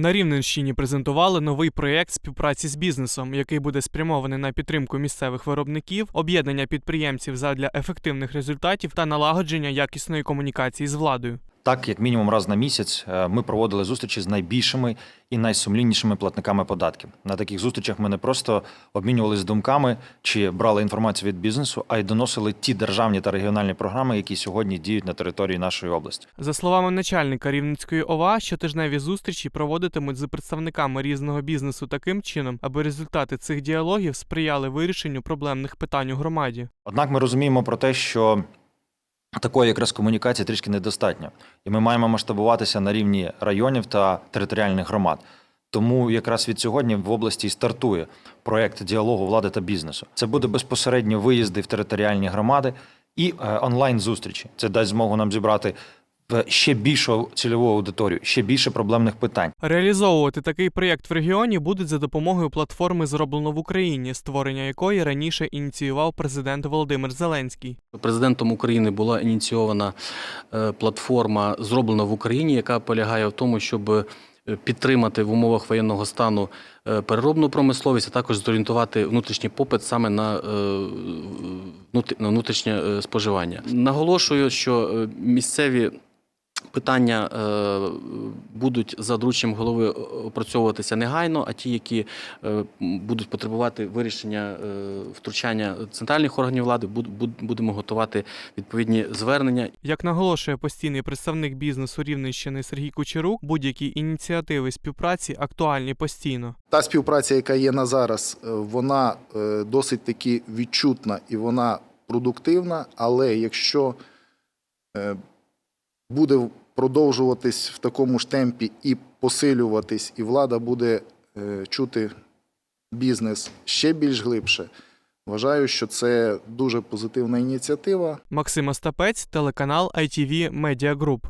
На Рівненщині презентували новий проєкт співпраці з бізнесом, який буде спрямований на підтримку місцевих виробників, об'єднання підприємців задля ефективних результатів та налагодження якісної комунікації з владою. Так, як мінімум раз на місяць, е, ми проводили зустрічі з найбільшими і найсумліннішими платниками податків. На таких зустрічах ми не просто обмінювалися думками чи брали інформацію від бізнесу, а й доносили ті державні та регіональні програми, які сьогодні діють на території нашої області. За словами начальника Рівненської ОВА, щотижневі зустрічі проводитимуть з представниками різного бізнесу таким чином, аби результати цих діалогів сприяли вирішенню проблемних питань у громаді. Однак ми розуміємо про те, що такої якраз комунікації трішки недостатньо, і ми маємо масштабуватися на рівні районів та територіальних громад. Тому якраз від сьогодні в області і стартує проект діалогу влади та бізнесу. Це буде безпосередньо виїзди в територіальні громади і е, онлайн зустрічі. Це дасть змогу нам зібрати ще більшу цільову аудиторію, ще більше проблемних питань. Реалізовувати такий проєкт в регіоні будуть за допомогою платформи Зроблено в Україні, створення якої раніше ініціював президент Володимир Зеленський. Президентом України була ініційована е, платформа зроблена в Україні, яка полягає в тому, щоб е, підтримати в умовах воєнного стану е, переробну промисловість, а також зорієнтувати внутрішній попит саме на е, внутрішнє е, споживання. Наголошую, що е, місцеві. Питання е, будуть за дорученням голови опрацьовуватися негайно, а ті, які е, будуть потребувати вирішення е, втручання центральних органів влади, буд- буд- будемо готувати відповідні звернення Як наголошує постійний представник бізнесу Рівненщини Сергій Кучерук, будь-які ініціативи співпраці актуальні постійно. Та співпраця, яка є на зараз, вона е, досить таки відчутна і вона продуктивна. Але якщо е, буде продовжуватись в такому ж темпі і посилюватись, і влада буде е, чути бізнес ще більш глибше, вважаю, що це дуже позитивна ініціатива. Максим Остапець, телеканал ITV Media Group.